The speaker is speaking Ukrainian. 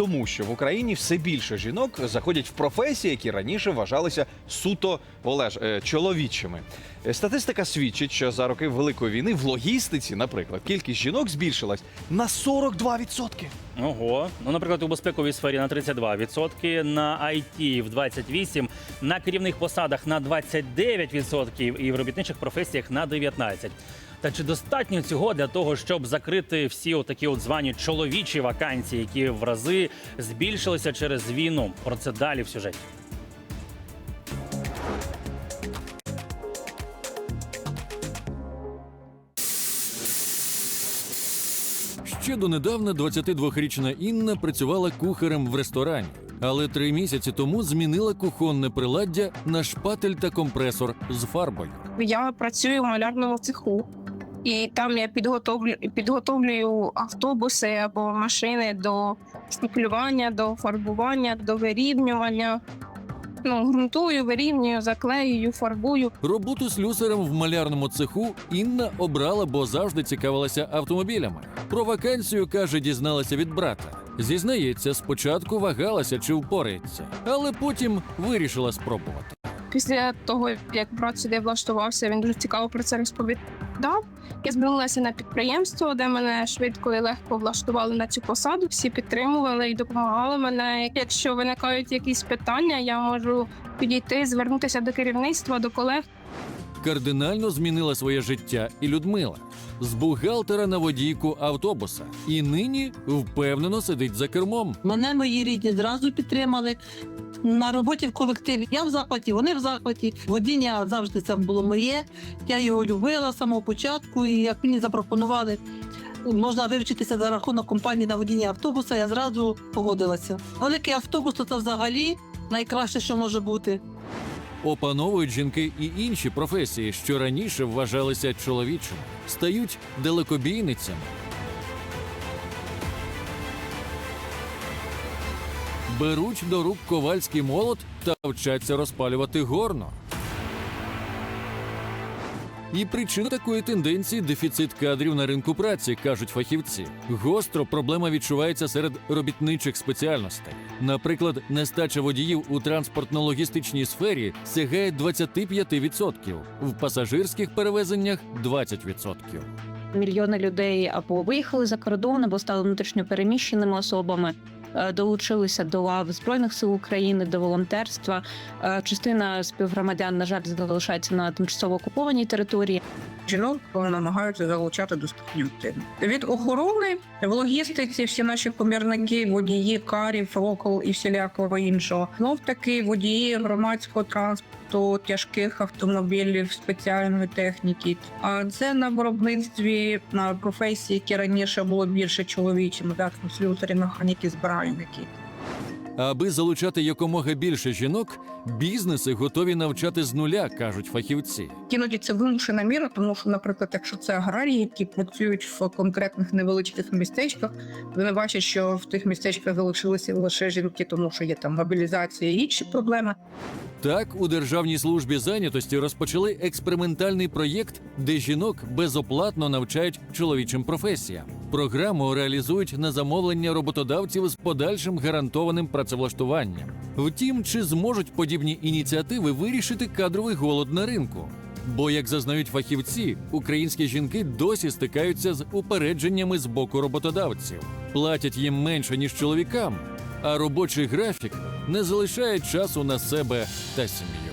тому, що в Україні все більше жінок заходять в професії, які раніше вважалися суто Олеж е, чоловічими. Статистика свідчить, що за роки Великої війни в логістиці, наприклад, кількість жінок збільшилась на 42%. Ого. Ну, наприклад, у безпековій сфері на 32%, на IT в 28%, на керівних посадах на 29% і в робітничих професіях на 19%. Та чи достатньо цього для того, щоб закрити всі отакі от звані чоловічі вакансії, які в рази збільшилися через війну? Про це далі в сюжеті. Ще донедавна 22-річна Інна працювала кухарем в ресторані, але три місяці тому змінила кухонне приладдя на шпатель та компресор з фарбою. Я працюю в малярному цеху, і там я підготовлю, підготовлюю автобуси або машини до шпаклювання, до фарбування, до вирівнювання. Ну, ґрунтую, вирівнюю, заклеюю, фарбую. Роботу слюсарем в малярному цеху Інна обрала, бо завжди цікавилася автомобілями. Про вакансію каже, дізналася від брата. Зізнається, спочатку вагалася чи впорається, але потім вирішила спробувати. Після того, як брат сюди влаштувався, він дуже цікаво про це розповідав. Я звернулася на підприємство, де мене швидко і легко влаштували на цю посаду. Всі підтримували і допомагали мене. Якщо виникають якісь питання, я можу підійти, звернутися до керівництва, до колег. Кардинально змінила своє життя і Людмила з бухгалтера на водійку автобуса, і нині впевнено сидить за кермом. Мене мої рідні зразу підтримали. На роботі в колективі я в захваті, вони в захваті. Водіння завжди це було моє. Я його любила з самого початку. І як мені запропонували, можна вивчитися за рахунок компанії на водіння автобуса, я зразу погодилася. Великий автобус то це взагалі найкраще, що може бути. Опановують жінки і інші професії, що раніше вважалися чоловічими, стають далекобійницями. Беруть до рук ковальський молот та вчаться розпалювати горно. І причина такої тенденції дефіцит кадрів на ринку праці, кажуть фахівці. Гостро проблема відчувається серед робітничих спеціальностей. Наприклад, нестача водіїв у транспортно-логістичній сфері сягає 25%, в пасажирських перевезеннях 20%. Мільйони людей або виїхали за кордон, або стали внутрішньопереміщеними особами. Е, Долучилися до лав збройних сил України, до волонтерства. Е, Частина співгромадян, на жаль, залишається на тимчасово окупованій території. жінок намагаються залучати до студентів. Від охорони в логістиці всі наші помірники, водії, карів, рокол і всілякого іншого. Знов таки водії громадського транспорту, тяжких автомобілів, спеціальної техніки. А це на виробництві на професії, які раніше було більше чоловічими, так слюсарі, механіки, збиральники. Аби залучати якомога більше жінок, бізнеси готові навчати з нуля, кажуть фахівці. Іноді це вимушена міра, тому що, наприклад, якщо це аграрії, які працюють в конкретних невеличких містечках, вони бачать, що в тих містечках залишилися лише жінки, тому що є там мобілізація і інші проблеми. Так, у Державній службі зайнятості розпочали експериментальний проєкт, де жінок безоплатно навчають чоловічим професіям. Програму реалізують на замовлення роботодавців з подальшим гарантованим працевлаштуванням. Втім, чи зможуть подібні ініціативи вирішити кадровий голод на ринку? Бо, як зазнають фахівці, українські жінки досі стикаються з упередженнями з боку роботодавців, платять їм менше ніж чоловікам, а робочий графік не залишає часу на себе та сім'ю.